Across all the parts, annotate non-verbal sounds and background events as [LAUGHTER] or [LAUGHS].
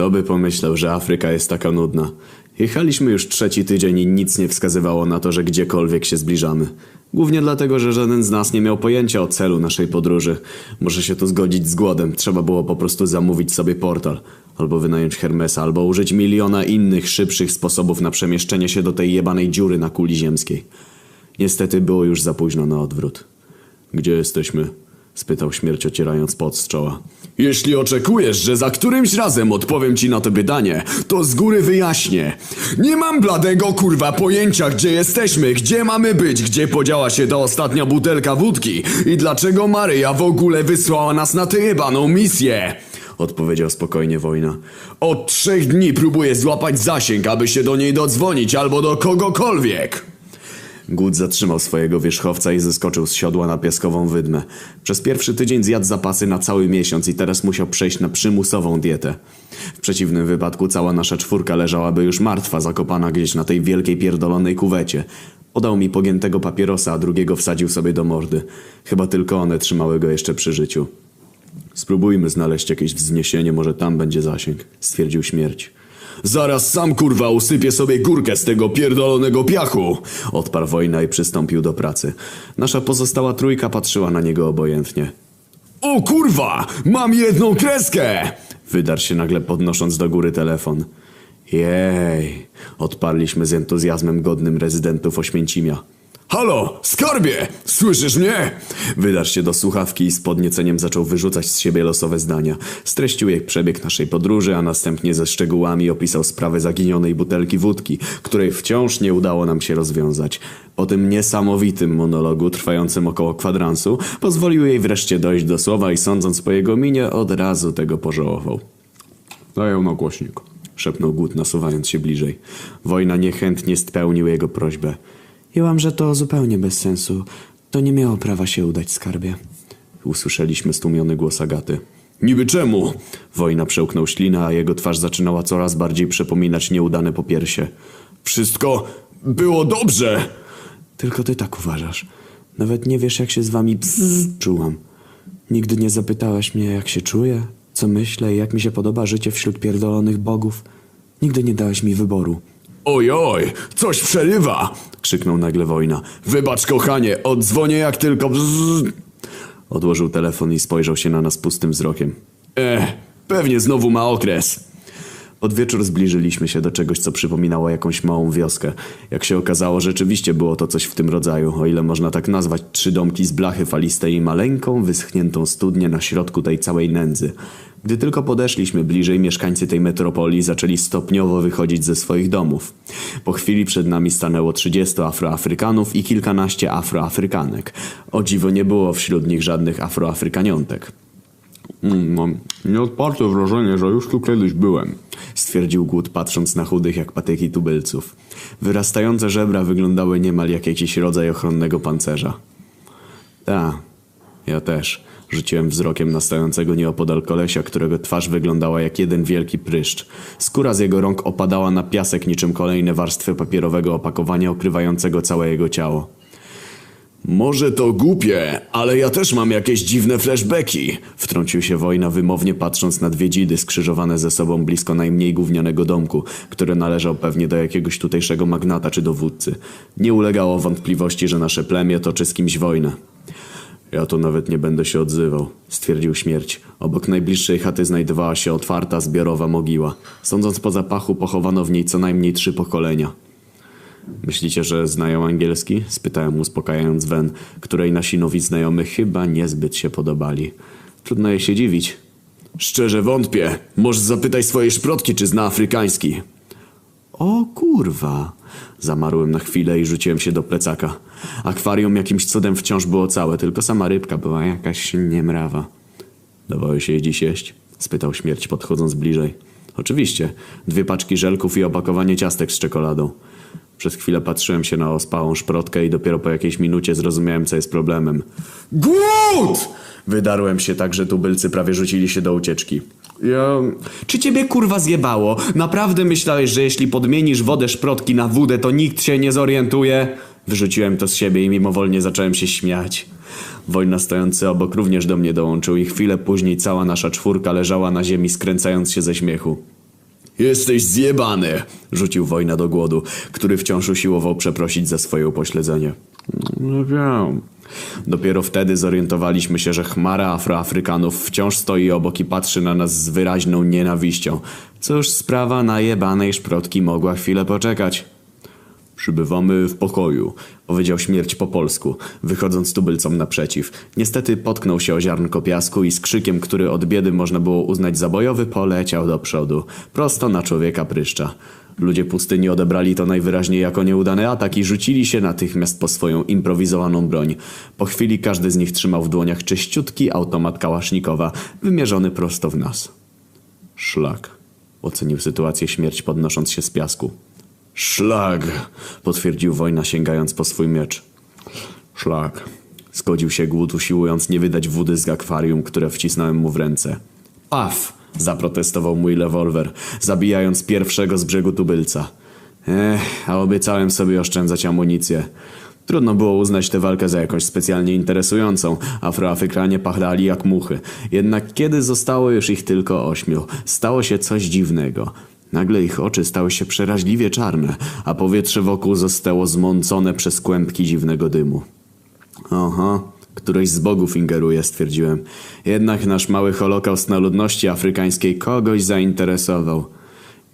Kto by pomyślał, że Afryka jest taka nudna. Jechaliśmy już trzeci tydzień i nic nie wskazywało na to, że gdziekolwiek się zbliżamy. Głównie dlatego, że żaden z nas nie miał pojęcia o celu naszej podróży. Muszę się tu zgodzić z głodem. Trzeba było po prostu zamówić sobie portal. Albo wynająć Hermesa, albo użyć miliona innych, szybszych sposobów na przemieszczenie się do tej jebanej dziury na kuli ziemskiej. Niestety było już za późno na odwrót. Gdzie jesteśmy? Spytał śmierć ocierając pot z czoła. Jeśli oczekujesz, że za którymś razem odpowiem ci na to pytanie, to z góry wyjaśnię. Nie mam bladego kurwa pojęcia, gdzie jesteśmy, gdzie mamy być, gdzie podziała się ta ostatnia butelka wódki i dlaczego Maryja w ogóle wysłała nas na tę jebaną misję. Odpowiedział spokojnie wojna. Od trzech dni próbuję złapać zasięg, aby się do niej dodzwonić albo do kogokolwiek. Gut zatrzymał swojego wierzchowca i zeskoczył z siodła na piaskową wydmę. Przez pierwszy tydzień zjadł zapasy na cały miesiąc i teraz musiał przejść na przymusową dietę. W przeciwnym wypadku cała nasza czwórka leżałaby już martwa, zakopana gdzieś na tej wielkiej pierdolonej kuwecie. Podał mi pogiętego papierosa, a drugiego wsadził sobie do mordy. Chyba tylko one trzymały go jeszcze przy życiu. Spróbujmy znaleźć jakieś wzniesienie, może tam będzie zasięg, stwierdził śmierć. Zaraz sam kurwa usypię sobie górkę z tego pierdolonego piachu! Odparł wojna i przystąpił do pracy. Nasza pozostała trójka patrzyła na niego obojętnie. O kurwa! Mam jedną kreskę! Wydarł się nagle podnosząc do góry telefon. Jej! Odparliśmy z entuzjazmem godnym rezydentów Oświęcimia. Halo, skarbie! Słyszysz mnie? Wydarł się do słuchawki i z podnieceniem zaczął wyrzucać z siebie losowe zdania. Streścił jak przebieg naszej podróży, a następnie ze szczegółami opisał sprawę zaginionej butelki wódki, której wciąż nie udało nam się rozwiązać. Po tym niesamowitym monologu, trwającym około kwadransu, pozwolił jej wreszcie dojść do słowa i sądząc po jego minie, od razu tego pożałował. Daję na głośnik, szepnął Gut, nasuwając się bliżej. Wojna niechętnie spełnił jego prośbę. Jęłam, że to zupełnie bez sensu. To nie miało prawa się udać, skarbie. Usłyszeliśmy stłumiony głos Agaty. Niby czemu? Wojna przełknął ślinę, a jego twarz zaczynała coraz bardziej przypominać nieudane popiersie. Wszystko było dobrze! Tylko ty tak uważasz. Nawet nie wiesz, jak się z wami bzz, czułam. Nigdy nie zapytałaś mnie, jak się czuję, co myślę i jak mi się podoba życie wśród pierdolonych bogów. Nigdy nie dałeś mi wyboru. Oj, oj, coś przerywa! krzyknął nagle wojna. Wybacz, kochanie, odzwonię jak tylko. Odłożył telefon i spojrzał się na nas pustym wzrokiem. Eh, pewnie znowu ma okres. Pod wieczór zbliżyliśmy się do czegoś, co przypominało jakąś małą wioskę. Jak się okazało, rzeczywiście było to coś w tym rodzaju, o ile można tak nazwać trzy domki z blachy falistej i maleńką, wyschniętą studnię na środku tej całej nędzy. Gdy tylko podeszliśmy bliżej, mieszkańcy tej metropolii zaczęli stopniowo wychodzić ze swoich domów. Po chwili przed nami stanęło 30 afroafrykanów i kilkanaście afroafrykanek. O dziwo nie było wśród nich żadnych afroafrykaniątek. Mam nieodparte wrażenie, że już tu kiedyś byłem, stwierdził Głód patrząc na chudych jak patyki tubylców. Wyrastające żebra wyglądały niemal jak jakiś rodzaj ochronnego pancerza. Ta, ja też. Rzuciłem wzrokiem na stojącego nieopodal kolesia, którego twarz wyglądała jak jeden wielki pryszcz. Skóra z jego rąk opadała na piasek niczym kolejne warstwy papierowego opakowania okrywającego całe jego ciało. Może to głupie, ale ja też mam jakieś dziwne flashbacki. Wtrącił się wojna wymownie patrząc na dwie dzidy skrzyżowane ze sobą blisko najmniej gównianego domku, który należał pewnie do jakiegoś tutejszego magnata czy dowódcy. Nie ulegało wątpliwości, że nasze plemię toczy z kimś wojnę. Ja to nawet nie będę się odzywał, stwierdził śmierć. Obok najbliższej chaty znajdowała się otwarta, zbiorowa mogiła. Sądząc po zapachu, pochowano w niej co najmniej trzy pokolenia. Myślicie, że znają angielski? Spytałem uspokajając Wen, której nasi nowi znajomy chyba niezbyt się podobali. Trudno jej się dziwić. Szczerze wątpię. Możesz zapytać swojej szprotki, czy zna afrykański. O kurwa. Zamarłem na chwilę i rzuciłem się do plecaka. Akwarium jakimś cudem wciąż było całe, tylko sama rybka była jakaś niemrawa. Dawałeś jej dziś jeść? Spytał śmierć podchodząc bliżej. Oczywiście. Dwie paczki żelków i opakowanie ciastek z czekoladą. Przez chwilę patrzyłem się na ospałą szprotkę i dopiero po jakiejś minucie zrozumiałem, co jest problemem. GÓD! Wydarłem się tak, że tubylcy prawie rzucili się do ucieczki. Ja... Czy ciebie kurwa zjebało? Naprawdę myślałeś, że jeśli podmienisz wodę szprotki na wódę, to nikt się nie zorientuje? Wyrzuciłem to z siebie i mimowolnie zacząłem się śmiać. Wojna stojący obok również do mnie dołączył i chwilę później cała nasza czwórka leżała na ziemi skręcając się ze śmiechu. Jesteś zjebany, rzucił wojna do głodu, który wciąż usiłował przeprosić za swoje upośledzenie. No wiem. Dopiero wtedy zorientowaliśmy się, że chmara Afroafrykanów wciąż stoi obok i patrzy na nas z wyraźną nienawiścią. Cóż, sprawa najebanej szprotki mogła chwilę poczekać. Przybywamy w pokoju, powiedział śmierć po polsku, wychodząc tubylcom naprzeciw. Niestety potknął się o ziarnko piasku i z krzykiem, który od biedy można było uznać za bojowy, poleciał do przodu, prosto na człowieka pryszcza. Ludzie pustyni odebrali to najwyraźniej jako nieudany atak i rzucili się natychmiast po swoją improwizowaną broń. Po chwili każdy z nich trzymał w dłoniach czyściutki automat kałasznikowa, wymierzony prosto w nas. Szlak. Ocenił sytuację śmierć podnosząc się z piasku. Szlag, potwierdził wojna sięgając po swój miecz. Szlak. Zgodził się głód usiłując nie wydać wody z akwarium, które wcisnąłem mu w ręce. Paf! zaprotestował mój rewolwer, zabijając pierwszego z brzegu tubylca. Ech, a obiecałem sobie oszczędzać amunicję. Trudno było uznać tę walkę za jakąś specjalnie interesującą. Afroafrykanie pachlali jak muchy. Jednak kiedy zostało już ich tylko ośmiu, stało się coś dziwnego. Nagle ich oczy stały się przeraźliwie czarne, a powietrze wokół zostało zmącone przez kłębki dziwnego dymu. Oho, któryś z bogów ingeruje, stwierdziłem. Jednak nasz mały holokaust na ludności afrykańskiej kogoś zainteresował.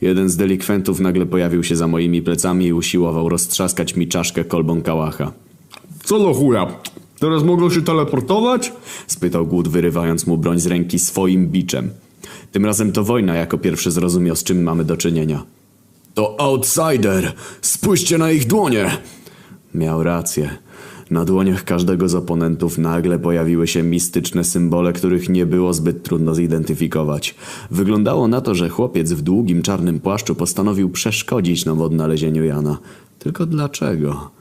Jeden z delikwentów nagle pojawił się za moimi plecami i usiłował roztrzaskać mi czaszkę kolbą kałacha. Co do chuja? Teraz mogą się teleportować? spytał głód, wyrywając mu broń z ręki swoim biczem. Tym razem to wojna jako pierwszy zrozumiał, z czym mamy do czynienia. To outsider! Spójrzcie na ich dłonie! Miał rację. Na dłoniach każdego z oponentów nagle pojawiły się mistyczne symbole, których nie było zbyt trudno zidentyfikować. Wyglądało na to, że chłopiec w długim czarnym płaszczu postanowił przeszkodzić nam w odnalezieniu Jana. Tylko dlaczego?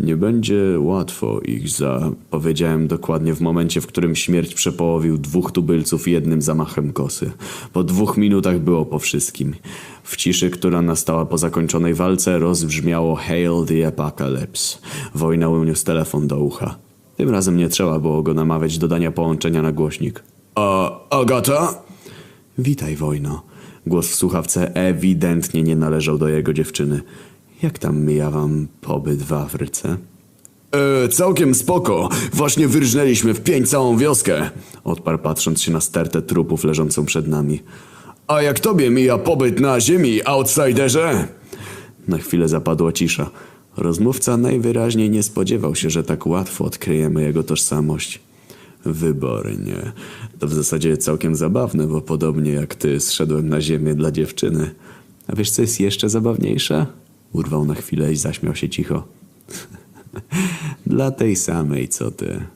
Nie będzie łatwo ich za... Powiedziałem dokładnie w momencie, w którym śmierć przepołowił dwóch tubylców jednym zamachem kosy. Po dwóch minutach było po wszystkim. W ciszy, która nastała po zakończonej walce, rozbrzmiało Hail the Apocalypse. Wojna uniósł telefon do ucha. Tym razem nie trzeba było go namawiać do dania połączenia na głośnik. A, Agata? Witaj, wojno. Głos w słuchawce ewidentnie nie należał do jego dziewczyny. Jak tam mija wam pobyt w Afryce? E, całkiem spoko. Właśnie wyrżnęliśmy w pięć całą wioskę. Odparł patrząc się na stertę trupów leżącą przed nami. A jak tobie mija pobyt na ziemi, outsiderze? Na chwilę zapadła cisza. Rozmówca najwyraźniej nie spodziewał się, że tak łatwo odkryjemy jego tożsamość. Wybornie. To w zasadzie całkiem zabawne, bo podobnie jak ty zszedłem na ziemię dla dziewczyny. A wiesz co jest jeszcze zabawniejsze? Urwał na chwilę i zaśmiał się cicho. [LAUGHS] dla tej samej co ty.